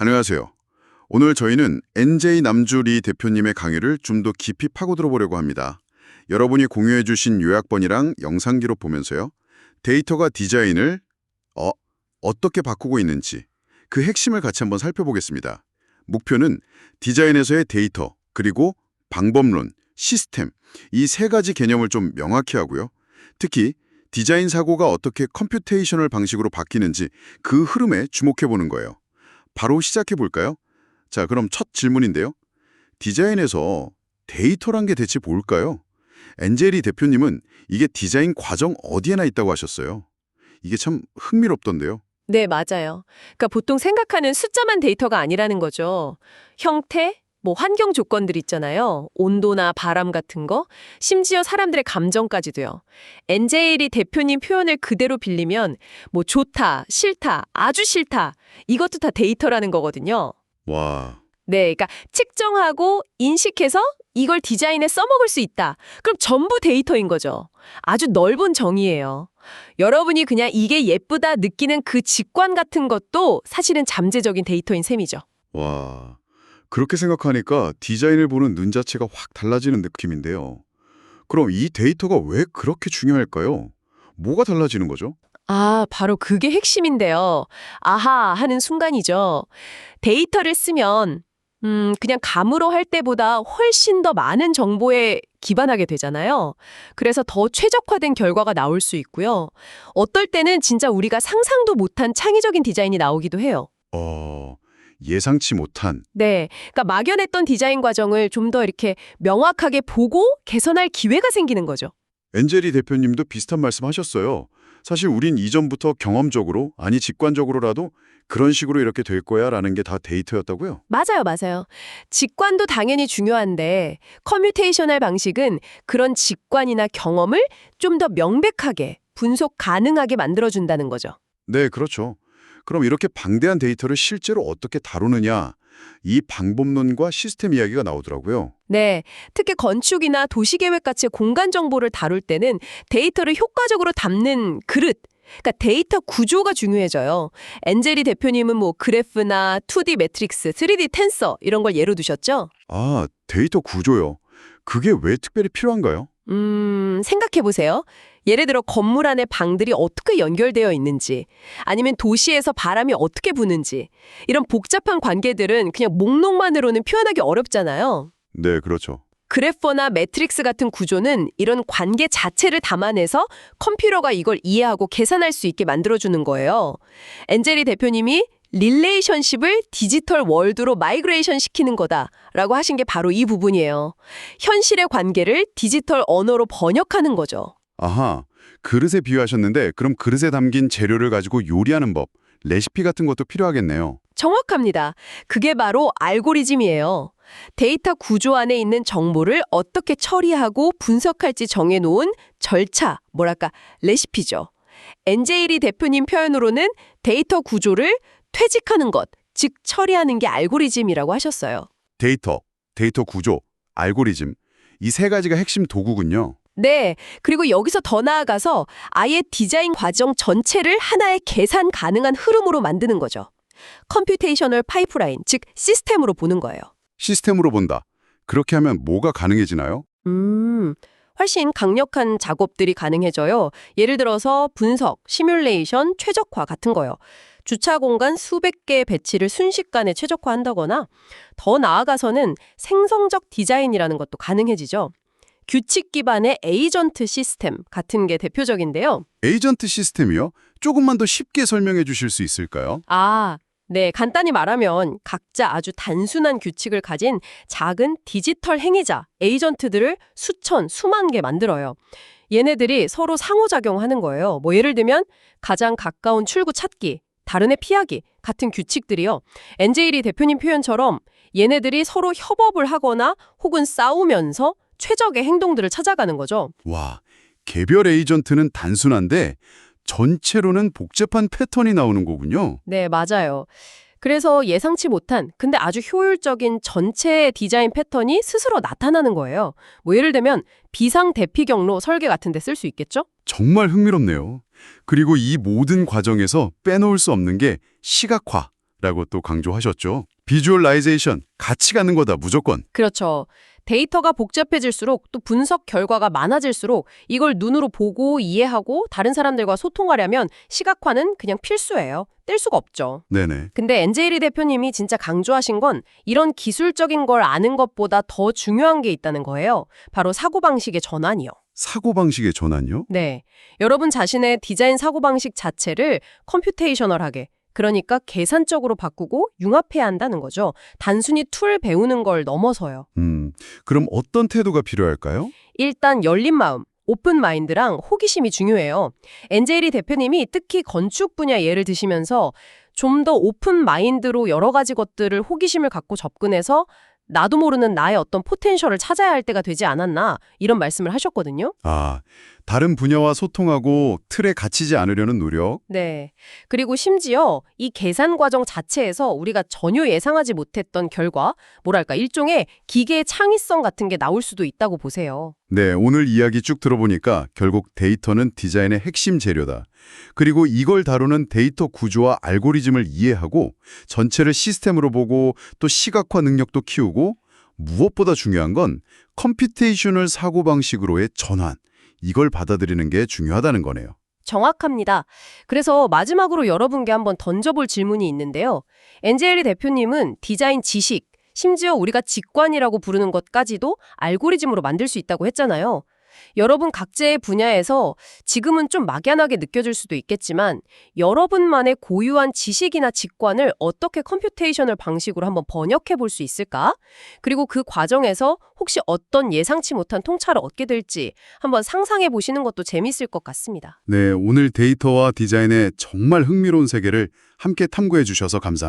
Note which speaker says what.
Speaker 1: 안녕하세요. 오늘 저희는 NJ 남주 리 대표님의 강의를 좀 더 깊이 파고들어 보려고 합니다. 여러분이 공유해 주신 요약본이랑 영상 기록 보면서요. 데이터가 디자인을 어, 어떻게 바꾸고 있는지 그 핵심을 같이 한번 살펴보겠습니다. 목표는 디자인에서의 데이터, 그리고 방법론, 시스템 이 세 가지 개념을 좀 명확히 하고요. 특히 디자인 사고가 어떻게 컴퓨테이셔널 방식으로 바뀌는지 그 흐름에 주목해 보는 거예요. 바로 시작해 볼까요? 자, 그럼 첫 질문인데요. 디자인에서 데이터란 게 대체 뭘까요? 엔젤이 대표님은 이게 디자인 과정 어디에나 있다고 하셨어요. 이게 참 흥미롭던데요.
Speaker 2: 네, 맞아요. 그러니까 보통 생각하는 숫자만 데이터가 아니라는 거죠. 형태, 뭐 환경 조건들 있잖아요. 온도나 바람 같은 거, 심지어 사람들의 감정까지도요. 엔제일이 대표님 표현을 그대로 빌리면 뭐 좋다, 싫다, 아주 싫다 이것도 다 데이터라는 거거든요.
Speaker 1: 와,
Speaker 2: 네, 그러니까 측정하고 인식해서 이걸 디자인에 써먹을 수 있다. 그럼 전부 데이터인 거죠. 아주 넓은 정의예요. 여러분이 그냥 이게 예쁘다 느끼는 그 직관 같은 것도 사실은 잠재적인 데이터인 셈이죠.
Speaker 1: 와. 그렇게 생각하니까 디자인을 보는 눈 자체가 확 달라지는 느낌인데요. 그럼 이 데이터가 왜 그렇게 중요할까요? 뭐가 달라지는 거죠?
Speaker 2: 아, 바로 그게 핵심인데요. 아하 하는 순간이죠. 데이터를 쓰면 음, 그냥 감으로 할 때보다 훨씬 더 많은 정보에 기반하게 되잖아요. 그래서 더 최적화된 결과가 나올 수 있고요. 어떨 때는 진짜 우리가 상상도 못한 창의적인 디자인이 나오기도 해요.
Speaker 1: 어, 예상치 못한
Speaker 2: 네. 그러니까 막연했던 디자인 과정을 좀 더 이렇게 명확하게 보고 개선할 기회가 생기는 거죠.
Speaker 1: 엔젤이 대표님도 비슷한 말씀 하셨어요. 사실 우린 이전부터 경험적으로, 아니 직관적으로라도 그런 식으로 이렇게 될 거야 라는 게 다 데이터였다고요?
Speaker 2: 맞아요, 맞아요. 직관도 당연히 중요한데 커뮤테이셔널 방식은 그런 직관이나 경험을 좀 더 명백하게 분석 가능하게 만들어준다는 거죠.
Speaker 1: 네, 그렇죠. 그럼 이렇게 방대한 데이터를 실제로 어떻게 다루느냐, 이 방법론과 시스템 이야기가 나오더라고요.
Speaker 2: 네, 특히 건축이나 도시계획 같이 공간 정보를 다룰 때는 데이터를 효과적으로 담는 그릇, 그러니까 데이터 구조가 중요해져요. 엔젤이 대표님은 뭐 그래프나 2D 매트릭스, 3D 텐서 이런 걸 예로 두셨죠?
Speaker 1: 아, 데이터 구조요. 그게 왜 특별히 필요한가요?
Speaker 2: 음, 생각해 보세요. 예를 들어 건물 안에 방들이 어떻게 연결되어 있는지, 아니면 도시에서 바람이 어떻게 부는지, 이런 복잡한 관계들은 그냥 목록만으로는 표현하기 어렵잖아요.
Speaker 1: 네, 그렇죠.
Speaker 2: 그래퍼나 매트릭스 같은 구조는 이런 관계 자체를 담아내서 컴퓨터가 이걸 이해하고 계산할 수 있게 만들어주는 거예요. 엔젤이 대표님이 릴레이션십을 디지털 월드로 마이그레이션 시키는 거다라고 하신 게 바로 이 부분이에요. 현실의 관계를 디지털 언어로 번역하는 거죠.
Speaker 1: 아하, 그릇에 비유하셨는데 그럼 그릇에 담긴 재료를 가지고 요리하는 법, 레시피 같은 것도 필요하겠네요.
Speaker 2: 정확합니다. 그게 바로 알고리즘이에요. 데이터 구조 안에 있는 정보를 어떻게 처리하고 분석할지 정해놓은 절차, 뭐랄까, 레시피죠. 엔제일이 대표님 표현으로는 데이터 구조를 퇴직하는 것, 즉 처리하는 게 알고리즘이라고 하셨어요.
Speaker 1: 데이터, 데이터 구조, 알고리즘. 이 세 가지가 핵심 도구군요.
Speaker 2: 네. 그리고 여기서 더 나아가서 아예 디자인 과정 전체를 하나의 계산 가능한 흐름으로 만드는 거죠. 컴퓨테이셔널 파이프라인, 즉 시스템으로 보는 거예요.
Speaker 1: 시스템으로 본다. 그렇게 하면 뭐가 가능해지나요?
Speaker 2: 음, 훨씬 강력한 작업들이 가능해져요. 예를 들어서 분석, 시뮬레이션, 최적화 같은 거요. 주차 공간 수백 개의 배치를 순식간에 최적화한다거나 더 나아가서는 생성적 디자인이라는 것도 가능해지죠. 규칙 기반의 에이전트 시스템 같은 게 대표적인데요.
Speaker 1: 에이전트 시스템이요? 조금만 더 쉽게 설명해 주실 수 있을까요?
Speaker 2: 아, 네. 간단히 말하면 각자 아주 단순한 규칙을 가진 작은 디지털 행위자, 에이전트들을 수천, 수만 개 만들어요. 얘네들이 서로 상호작용하는 거예요. 뭐 예를 들면 가장 가까운 출구 찾기, 다른 애 피하기 같은 규칙들이요. 엔제일이 대표님 표현처럼 얘네들이 서로 협업을 하거나 혹은 싸우면서 최적의 행동들을 찾아가는 거죠.
Speaker 1: 와, 개별 에이전트는 단순한데 전체로는 복잡한 패턴이 나오는 거군요.
Speaker 2: 네, 맞아요. 그래서 예상치 못한 근데 아주 효율적인 전체 디자인 패턴이 스스로 나타나는 거예요. 뭐 예를 들면 비상 대피 경로 설계 같은 데 쓸 수 있겠죠?
Speaker 1: 정말 흥미롭네요. 그리고 이 모든 과정에서 빼놓을 수 없는 게 시각화, 라고 또 강조하셨죠. 비주얼라이제이션, 같이 가는 거다, 무조건.
Speaker 2: 그렇죠. 데이터가 복잡해질수록 또 분석 결과가 많아질수록 이걸 눈으로 보고 이해하고 다른 사람들과 소통하려면 시각화는 그냥 필수예요. 뗄 수가 없죠.
Speaker 1: 네네.
Speaker 2: 근데 엔제이리 대표님이 진짜 강조하신 건 이런 기술적인 걸 아는 것보다 더 중요한 게 있다는 거예요. 바로 사고방식의 전환이요.
Speaker 1: 사고방식의 전환요?
Speaker 2: 네. 여러분 자신의 디자인 사고방식 자체를 컴퓨테이셔널하게, 그러니까 계산적으로 바꾸고 융합해야 한다는 거죠. 단순히 툴 배우는 걸 넘어서요.
Speaker 1: 음, 그럼 어떤 태도가 필요할까요?
Speaker 2: 일단 열린 마음, 오픈 마인드랑 호기심이 중요해요. 엔제이리 대표님이 특히 건축 분야 예를 드시면서 좀 더 오픈 마인드로 여러 가지 것들을 호기심을 갖고 접근해서 나도 모르는 나의 어떤 포텐셜을 찾아야 할 때가 되지 않았나 이런 말씀을 하셨거든요.
Speaker 1: 아, 다른 분야와 소통하고 틀에 갇히지 않으려는 노력?
Speaker 2: 네. 그리고 심지어 이 계산 과정 자체에서 우리가 전혀 예상하지 못했던 결과, 뭐랄까, 일종의 기계의 창의성 같은 게 나올 수도 있다고 보세요.
Speaker 1: 네, 오늘 이야기 쭉 들어보니까 결국 데이터는 디자인의 핵심 재료다. 그리고 이걸 다루는 데이터 구조와 알고리즘을 이해하고 전체를 시스템으로 보고 또 시각화 능력도 키우고 무엇보다 중요한 건 컴퓨테이셔널 사고방식으로의 전환. 이걸 받아들이는 게 중요하다는 거네요.
Speaker 2: 정확합니다. 그래서 마지막으로 여러분께 한번 던져볼 질문이 있는데요. 엔젤리 대표님은 디자인 지식, 심지어 우리가 직관이라고 부르는 것까지도 알고리즘으로 만들 수 있다고 했잖아요. 여러분 각자의 분야에서 지금은 좀 막연하게 느껴질 수도 있겠지만 여러분만의 고유한 지식이나 직관을 어떻게 컴퓨테이셔널 방식으로 한번 번역해 볼 수 있을까? 그리고 그 과정에서 혹시 어떤 예상치 못한 통찰을 얻게 될지 한번 상상해 보시는 것도 재밌을 것 같습니다.
Speaker 1: 네, 오늘 데이터와 디자인의 정말 흥미로운 세계를 함께 탐구해 주셔서 감사합니다.